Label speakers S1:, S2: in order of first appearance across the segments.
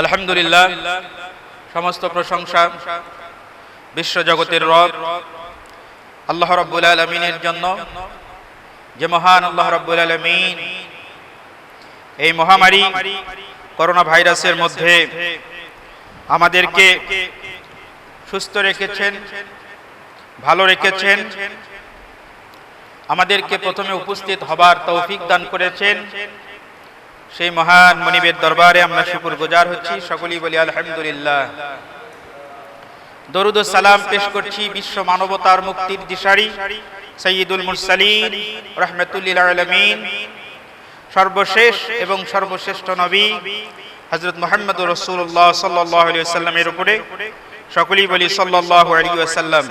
S1: আলহামদুলিল্লাহ, সমস্ত প্রশংসা বিশ্বজগতের রব, আল্লাহ রব্বুল আলমিনের জন্য, যে মহান আল্লাহ রব্বুল আলমিন এই মহামারী করোনা ভাইরাসের মধ্যে আমাদেরকে সুস্থ রেখেছেন, ভালো রেখেছেন, আমাদেরকে প্রথমে উপস্থিত হবার তৌফিক দান করেছেন সেই মহান মনিবের দরবারে আমরা শুকুর গুজার হচ্ছি, সকলেই বলি আলহামদুলিল্লাহ। দরুদ সালাম পেশ করছি বিশ্ব মানবতার মুক্তির দিশারি, সৈয়দুল মুরসালিন, রহমতুল্লিল আলমিন, সর্বশেষ এবং সর্বশ্রেষ্ঠ নবী হজরত মোহাম্মদ রসুল্লাহ সাল্লাহ সাল্লামের উপরে, সকলেই বলি সাল্লাহ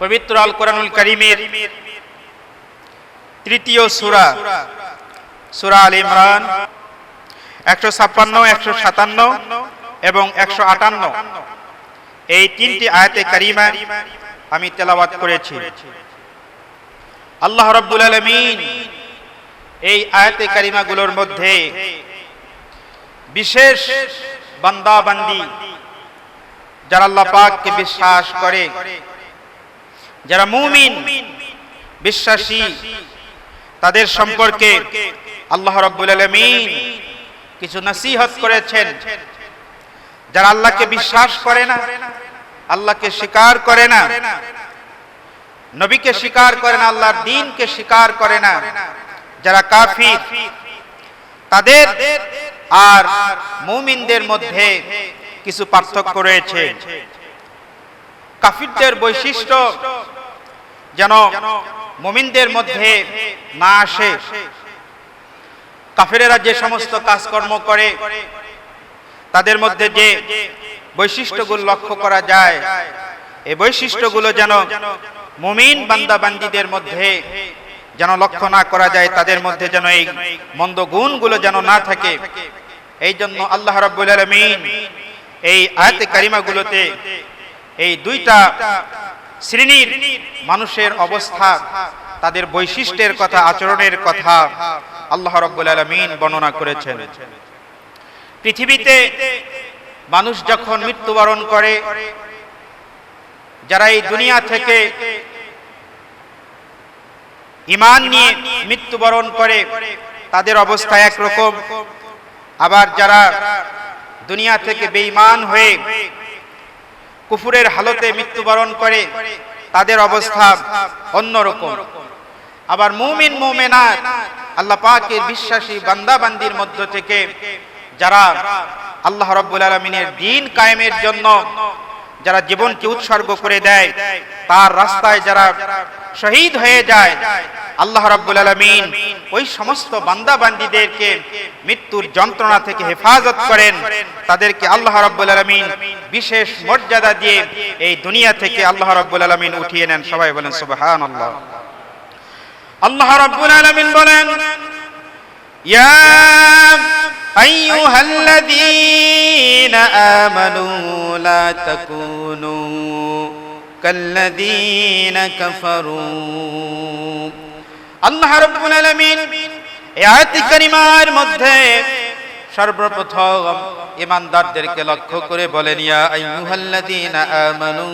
S1: পবিত্র আল কোরআনুল করিমের তৃতীয় সুরা সুরা আল ইমরান, একশো ছাপ্পান্ন, একশো সাতান্ন এবং একশো আটান্ন। এই তিনটি আয়াতে কারিমা আমি তেলাওয়াত করেছি। আল্লাহ রব্বুল আলমিন এই আয়াতে কারিমাগুলোর মধ্যে বিশেষ বান্দা বান্দি যারা আল্লাহ পাককে বিশ্বাস করে, যারা মুমিন, বিশ্বাসী, তাদের সম্পর্কে আল্লাহ রব্বুল আলমিন কিছু নসিহত করেছেন যারা আল্লাহকে বিশ্বাস করে না, আল্লাহকে স্বীকার করে না, নবীকে স্বীকার করে না, আল্লাহর দিনকে স্বীকার করে না, যারা কাফির, তাদের আর মুমিনদের মধ্যে কিছু পার্থক্য রয়েছে। কাফিরদের বৈশিষ্ট্য যেন মুমিনদের মধ্যে না আসে। কাফেরেরা যে সমস্ত কাজকর্ম করে, তাদের মধ্যে যে বৈশিষ্ট্যগুলো লক্ষ্য করা যায় এই বৈশিষ্ট্যগুলো যেন মুমিন বান্দা বান্দিদের মধ্যে যেন লক্ষ্য না করা যায়, তাদের মধ্যে যেন এই মন্দ গুণগুলো যেন না থাকে। এই জন্য আল্লাহ রাব্বুল আলামিন এই আয়াতে কারিমাগুলোতে এই দুইটা শ্রেণির মানুষের অবস্থা, তাদের বৈশিষ্ট্যের কথা, আচরণের কথা আল্লাহ রব্বুল আলমিন বর্ণনা করেছেন। পৃথিবীতে মানুষ যখন মৃত্যুবরণ করে, যারা এই দুনিয়া থেকে ইমান নিয়ে মৃত্যুবরণ করে, তাদের অবস্থা একরকম। আবার যারা দুনিয়া থেকে বেঈমান হয়ে কুফুরের হালতে মৃত্যুবরণ করে, তাদের অবস্থা অন্যরকম। আবার মুমিন, মুমেনাত। আল্লাহ পাকের বিশ্বাসী বান্দাবান্দির মধ্য থেকে যারা আল্লাহ রব্বুল আলমিনের দিন কায়েমের জন্য যারা জীবনকে উৎসর্গ করে দেয়, তার রাস্তায় যারা শহীদ হয়ে যায়, আল্লাহ রাব্বুল আলমিন ওই সমস্ত বান্দাবান্দিদেরকে মৃত্যুর যন্ত্রণা থেকে হেফাজত করেন। তাদেরকে আল্লাহ রাব্বুল আলমিন বিশেষ মর্যাদা দিয়ে এই দুনিয়া থেকে আল্লাহ রাব্বুল আলমিন উঠিয়ে নেন। সবাই বলেন সুবাহান আল্লাহ আল্লাহ রাব্বুল আলামিন বলেন, ইয়া আইয়ুহাল্লাযীনা আমানু লা তাকুনু কাল্লাযীনা কাফারু। আল্লাহ রাব্বুল আলামিন এই আয়াত কারিমার মধ্যে সর্বপ্রথম ইমানদারদেরকে লক্ষ্য করে বলেন, ইয়া আইয়ুহাল্লাযীনা আমানু,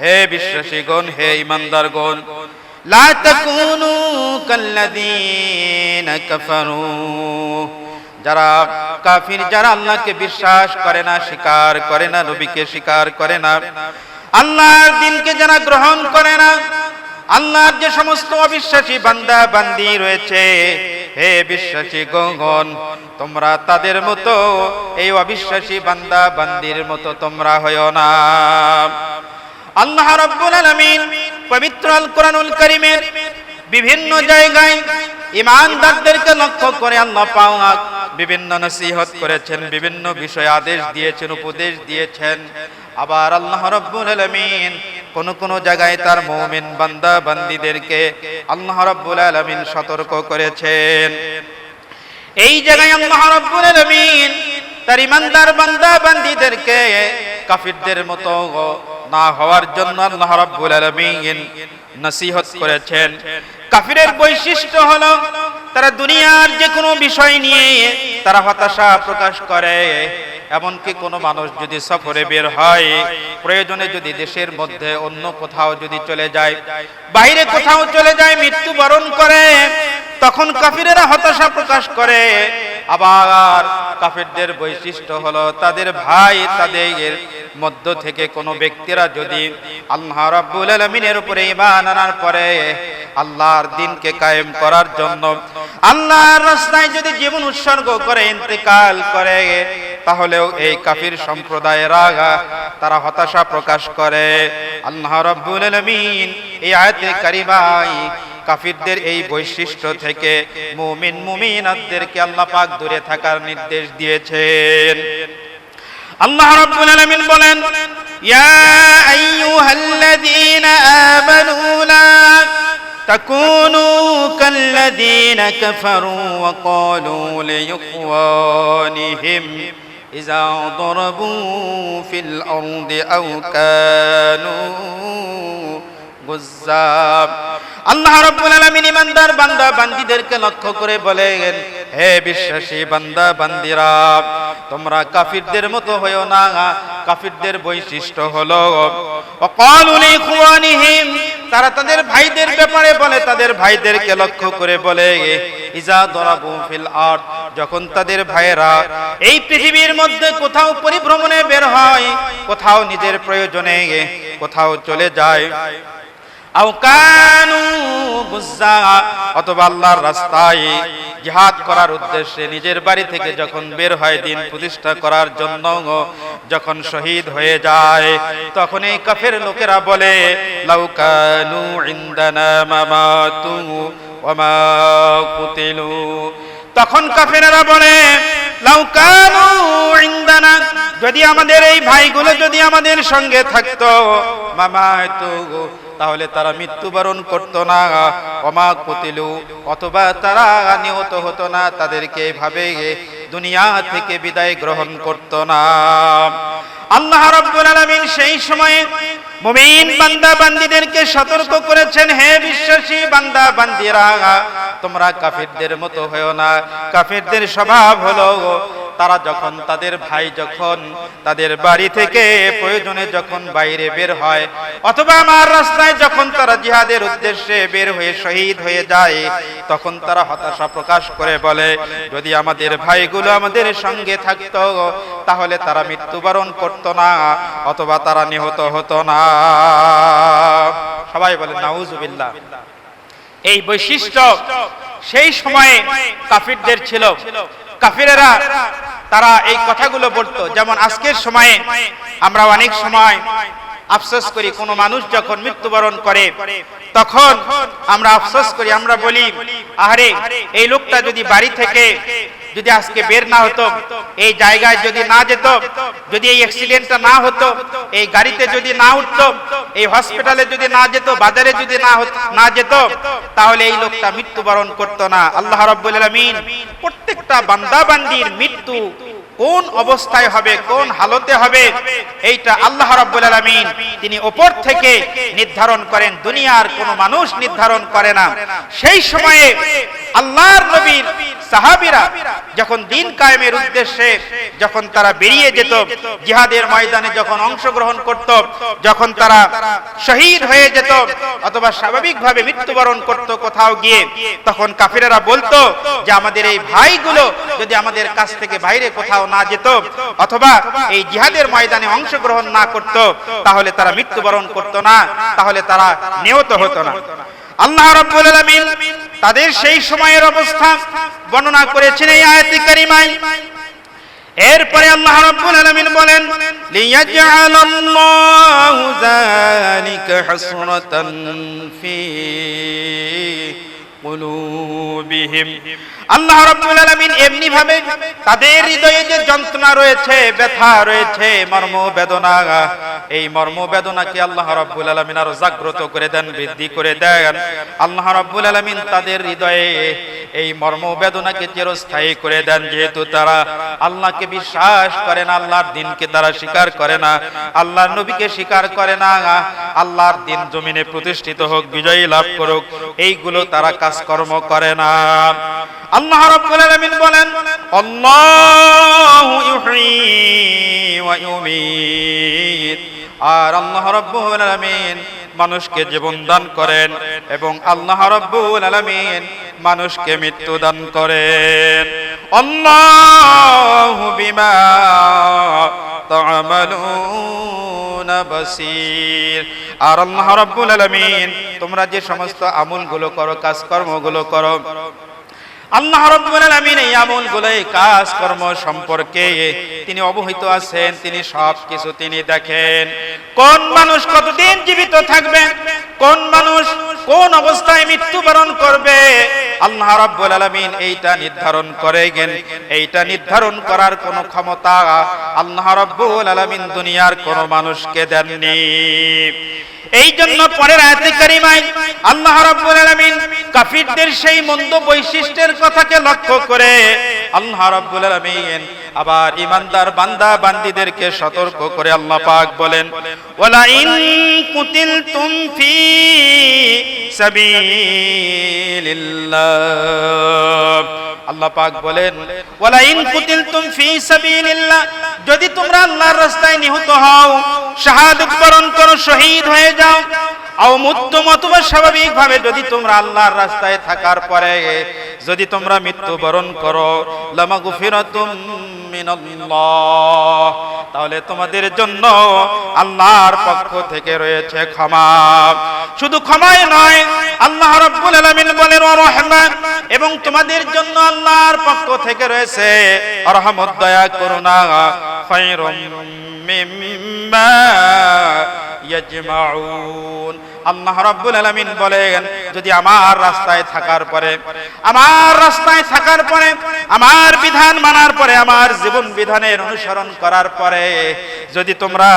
S1: হে বিশ্বাসীগণ, হে ইমানদারগণ লা তাকুনু কাল্লাযীনা কাফারু যারা কাফির, যারা আল্লাহকে বিশ্বাস করে না, স্বীকার করে না, নবীকে স্বীকার করে না, আল্লাহর দিনকে যারা গ্রহণ করে না, আল্লাহর যে সমস্ত অবিশ্বাসী বান্দা, বান্দি রয়েছে, হে বিশ্বাসী গগন, তোমরা তাদের মতো, এই অবিশ্বাসী বান্দা, বান্দির মতো তোমরা হয়েও না। আল্লাহ রাব্বুল আলামিন পবিত্র আল কোরআনুল করিমের বিভিন্ন জায়গায় ইমানদারদেরকে লক্ষ্য করে আল্লাহ পাক বিভিন্ন নসিহত করেছেন, বিভিন্ন বিষয়ে আদেশ দিয়েছেন, উপদেশ দিয়েছেন। আবার আল্লাহ রাব্বুল আলামিন কোন কোন জায়গায় তার মুমিন বান্দা বান্দীদেরকে আল্লাহ রাব্বুল আলামিন সতর্ক করেছেন। এই জায়গায় আল্লাহ রাব্বুল আলামিন তার ইমানদার বান্দা বান্দীদেরকে কাফিরদের মতো না হওয়ার জন্য আল্লাহ রাব্বুল আলামিন নসিহত করেছেন। কাফিরের বৈশিষ্ট্য হলো তারা দুনিয়ার যে কোনো বিষয় নিয়ে তারা হতাশা প্রকাশ করে। এমনকি কোনো মানুষ যদি সফরে বের হয়, প্রয়োজনে যদি দেশের মধ্যে অন্য কোথাও যদি চলে যায়, বাইরে কোথাও চলে যায়, মৃত্যুবরণ করে, তখন কাফিরেরা হতাশা প্রকাশ করে। আবার কাফিরদের বৈশিষ্ট্য হলো তাদের ভাই, তাদের মধ্য থেকে কোনো ব্যক্তিরা যদি আল্লাহ রাব্বুল আলামিনের উপরে ঈমান আনার পরে আল্লাহর দিনকে কায়েম করার জন্য আল্লাহর রাস্তায় যদি জীবন উৎসর্গ করে, ইন্তেকাল করে তাহলেও এই কাফির সম্প্রদায়েরা তারা হতাশা প্রকাশ করে আল্লাহ রাব্বুল আলামিন এই আয়াতে কারিমায় কাফিরদের এই বৈশিষ্ট্য থেকে মুমিন মুমিনাতদেরকে আল্লাহ পাক দূরে থাকার নির্দেশ দিয়েছেন আল্লাহ রাব্বুল আলামিন বলেন ইয়া আইয়ুহাল্লাযীনা আমানু লা تكونوا كالذين كفروا وقالوا لإخوانهم إذا ضربوا في الأرض أو كانوا গুজ্জাব আল্লাহ রাব্বুল আলামিন ইমানদার বান্দা বান্দীদেরকে লক্ষ্য করে বলেন হে বিশ্বাসী বান্দা বান্দিরা তোমরা কাফিরদের মতো হয়ো না কাফিরদের বৈশিষ্ট্য হলো ওয়াকালু লিইখওয়ানিহিম তারা তাদের ভাইদের ব্যাপারে বলে, তাদের ভাইদেরকে লক্ষ্য করে বলে, ইজা দরাবু ফিল আর্ট যখন তাদের ভাইয়েরা এই পৃথিবীর মধ্যে কোথাও পরিভ্রমণে বের হয়, কোথাও নিজের প্রয়োজনে, কোথাও চলে যায় অথবা আল্লাহর রাস্তায় জিহাদ করার উদ্দেশ্যে নিজের বাড়ি থেকে যখন বের হয় দিন প্রতিষ্ঠা করার জন্য যখন শহীদ হয়ে যায় তখন এই কাফের লোকেরা বলে লাউকানু ইন্দানা মামাতু ওয়ামা কুতিলু। তখন কাফেরেরা বলে লাউকানু ইন্দানা, যদি আমাদের এই ভাইগুলো যদি আমাদের সঙ্গে থাকতো মামা তো তাহলে তারা মৃত্যুবরণ করত না। অমা কুতিলু, অথবা তারা নিহত হতো না, তাদেরকে এভাবে দুনিয়া থেকে বিদায় গ্রহণ করত না। আল্লাহ রাব্বুল আলামিন সেই সময়ে মুমিন বান্দা বান্দীদেরকে সতর্ক করেছেন, হে বিশ্বাসী বান্দা বান্দিরা, তোমরা কাফিরদের মতো হয়েও না। কাফিরদের স্বভাব হলো তারা যখন তাদের ভাই যখন তাদের বাড়ি থেকে প্রয়োজনে যখন বাইরে বের হয়, অথবা আমার রাস্তায় যখন তারা জিহাদের উদ্দেশ্যে বের হয়ে শহীদ হয়ে যায়, তখন তারা হতাশা প্রকাশ করে বলে, যদি আমাদের ভাইগুলো আমাদের সঙ্গে থাকতো, তাহলে তারা মৃত্যুবরণ করত না, অথবা তারা নিহত হতো না। সবাই বলে, নাউজুবিল্লাহ। এই বৈশিষ্ট্য সেই সময়ে কাফিরদের ছিল। কাফিরেরা তারা এই কথাগুলো বলতো। যেমন আজকের সময়ে আমরা অনেক সময় আফসোস করি, কোনো মানুষ যখন মৃত্যুবরণ করে, তখন আমরা আফসোস করি, আমরা বলি, আহারে, এই লোকটা যদি বাড়ি থেকে যদি আজকে বের না হতো, এই জায়গায় যদি না যেত, যদি এই অ্যাক্সিডেন্টটা না হতো, এই গাড়িতে যদি না উঠতো, এই হসপিটালে যদি না যেত, বাজারে যদি না না যেত, তাহলে এই লোকটা মৃত্যুবরণ করতো না। আল্লাহ রাব্বুল আলামিন প্রত্যেকটা বান্দাবান্দির মৃত্যু কোন অবস্থায় হবে, কোন হালতে হবে, এইটা আল্লাহ রাব্বুল আলামিন তিনি ওপর থেকে নির্ধারণ করেন, দুনিয়ার কোন মানুষ নির্ধারণ করে না। সেই সময়ে আল্লাহর নবীর সাহাবীরা যখন দিন কায়েমের উদ্দেশ্যে যখন তারা বেরিয়ে যেত, জিহাদের ময়দানে যখন অংশগ্রহণ করত, যখন তারা শহীদ হয়ে যেত অথবা স্বাভাবিকভাবে মৃত্যুবরণ করত কোথাও গিয়ে, তখন কাফিরেরা বলতো যে, আমাদের এই ভাইগুলো যদি আমাদের কাছ থেকে বাইরে কোথাও না যেত, অথবা এই জিহাদের ময়দানে অংশগ্রহণ না করত, তাহলে তারা মৃত্যুবরণ করত না, তাহলে তারা নিহত হতো না। আল্লাহ রাব্বুল আলামিন তাদের সেই সময়ের অবস্থা বর্ণনা করেছেন এই আয়াতে কারিমায়। এরপরে আল্লাহ রাব্বুল আলামিন বলেন, লিয়াজআলাল্লাহু যালিকা হাসরাতান ফি কুলুবিহিম। আল্লাহ রাব্বুল আলামিন এমনি ভাবে তাদের হৃদয়ে যে যন্ত্রণা রয়েছে, ব্যথা রয়েছে, মর্ম বেদনা, এই মর্ম বেদনাকে আল্লাহ রাব্বুল আলামিন আরও জাগ্রত করে দেন, বৃদ্ধি করে দেন। আল্লাহ রাব্বুল আলামিন তাদের হৃদয়ে এই মর্ম বেদনাকে চিরস্থায়ী করে দেন, যেহেতু তারা আল্লাহকে বিশ্বাস করে না, আল্লাহর দিনকে তারা স্বীকার করে না, আল্লাহর নবীকে স্বীকার করে না, আল্লাহর দিন জমিনে প্রতিষ্ঠিত হোক, বিজয়ী লাভ করুক, এইগুলো তারা কাজকর্ম করে না। আল্লাহ রাব্বুল আলামিন বলেন, আল্লাহু ইউহয়ী ওয়া ইউমীত। আর আল্লাহ রাব্বুল আলামিন মানুষকে জীবন দান করেন এবং আল্লাহ রাব্বুল আলামিন মানুষকে মৃত্যু দান করেন। আল্লাহু বিমা তা'মালুনা বাসীর। আর আল্লাহ রাব্বুল আলামিন, তোমরা যে সমস্ত আমলগুলো করো, কাজকর্মগুলো করো আল্লাহ রাব্বুল আলামিন এই আমলগুলো, এই কাজকর্ম সম্পর্কে তিনি অবহিত আছেন, তিনি সব কিছু তিনি দেখেন। কোন মানুষ কতদিন জীবিত থাকবে? কোন মানুষ কোন অবস্থায় মৃত্যুবরণ করবে? আল্লাহ রাব্বুল আলামিন এইটা নির্ধারণ করেন এইটা নির্ধারণ করার কোন ক্ষমতা আল্লাহ রাব্বুল আলামিন দুনিয়ার কোন মানুষকে দেননি। এই জন্য পরের আয়াতে কারিমায় আল্লাহ রাব্বুল আলামিন কাফিরদের সেই মন্দ বৈশিষ্ট্যের কথাকে লক্ষ্য করে আল্লাহ রাব্বুল আলামিন আবার ইমানদার বান্দা বান্দীদেরকে সতর্ক করে আল্লাহ পাক বলেন ওয়ালা ইন কুতিলতুম ফি সাবিলিল্লাহ। আল্লাহ পাক বলেন ওয়ালা ইন কুতিলতুম ফি সাবিলিল্লাহ। যদি তোমরা আল্লাহর রাস্তায় নিহত হও, শাহাদাত বরণ করো, শহীদ হয়ে যাও আও মুত্তুম অথবা স্বাভাবিক ভাবে যদি তোমরা আল্লাহর রাস্তায় থাকার পরে যদি তোমরা মৃত্যুবরণ করো, লামাগফিরাতুম মিনাল্লাহ, তাহলে তোমাদের জন্য আল্লাহর পক্ষ থেকে রয়েছে ক্ষমা। শুধু ক্ষমাই নয়, আল্লাহ রাব্বুল আলামিন বলেন রহমান এবং তোমাদের জন্য আল্লাহর পক্ষ থেকে রয়েছে, রহমত দয়া করুণা মিম্মা ইয়াজমাউন। আল্লাহ রাব্বুল আলামিন বলেন, যদি আমার রাস্তায় থাকার পরে, আমার রাস্তায় থাকার পরে, আমার বিধান মানার পরে, আমার জীবন বিধানের অনুসরণ করার পরে, যদি তোমরা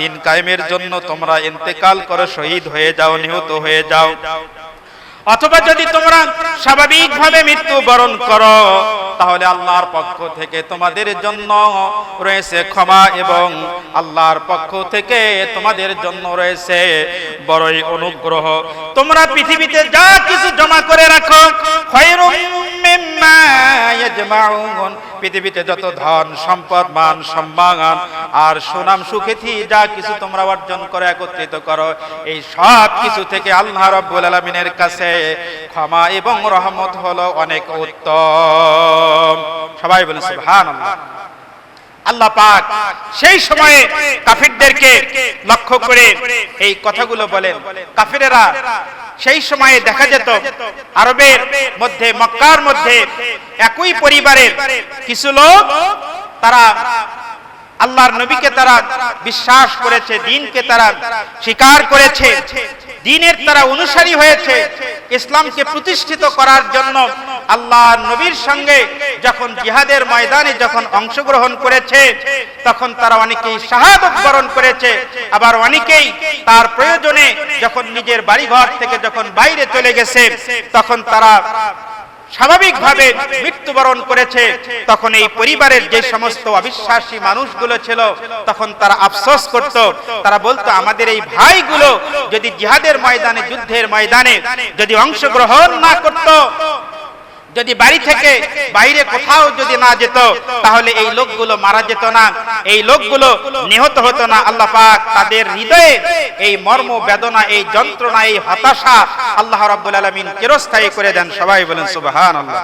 S1: দিন কায়েমের জন্য তোমরা ইন্তেকাল করো, শহীদ হয়ে যাও, নিহত হয়ে যাও অথবা যদি তোমরা স্বাভাবিকভাবে মৃত্যু বরণ করো, তাহলে আল্লাহর পক্ষ থেকে তোমাদের জন্য রয়েছে ক্ষমা এবং আল্লাহর পক্ষ থেকে তোমাদের জন্য রয়েছে বড়ই অনুগ্রহ। তোমরা পৃথিবীতে যা কিছু জমা করে রাখো পৃথিবীতে যত ধন সম্পদ, মান সম্মান আর সুনাম সুখ্যাতি যা কিছু তোমরা অর্জন করে একত্রিত করো, এই সব কিছু থেকে আল্লাহ রাব্বুল আলামিনের কাছে ক্ষমা এবং রহমত হলো অনেক উত্তম। সবাই বলে সুবহানাল্লাহ। আল্লাহ পাক সেই সময়ে কাফিরদেরকে লক্ষ্য করে এই কথাগুলো বলেন। কাফিরেরা সেই সময়ে দেখা যেত আরবের মধ্যে, মক্কার মধ্যে একই পরিবারের কিছু লোক, তারা আল্লাহর নবীকে তারা বিশ্বাস করেছে, দিনকে তারা স্বীকার করেছে। দিনের তারা অনুসারী হয়েছে। ইসলামকে প্রতিষ্ঠিত করার জন্য আল্লাহ নবীর সঙ্গে যখন জিহাদের ময়দানে যখন অংশগ্রহণ করেছে, তখন তারা অনেকেই শাহাদত বরণ করেছে। আবার অনেকেই তার প্রয়োজনে যখন নিজের বাড়িঘর থেকে যখন বাইরে চলে গেছে, তখন তারা স্বাভাবিকভাবে মৃত্যুবরণ করেছে। তখন এই পরিবারের যে সমস্ত অবিশ্বাসী মানুষগুলো ছিল তখন তারা আফসোস করত। তারা বলতো আমাদের এই ভাইগুলো যদি জিহাদের ময়দানে যুদ্ধের ময়দানে যদি অংশগ্রহণ না করত যদি বাড়ি থেকে বাইরে কোথাও যদি না যেত তাহলে এই লোকগুলো মারা যেত না। এই লোকগুলো নিহত হতো না। আল্লাহ পাক তাদের হৃদয়ে এই মর্ম বেদনা এই যন্ত্রণা এই হতাশা আল্লাহ রাব্বুল আলামিন চিরস্থায়ী করে দেন। সবাই বলেন সুবহানাল্লাহ।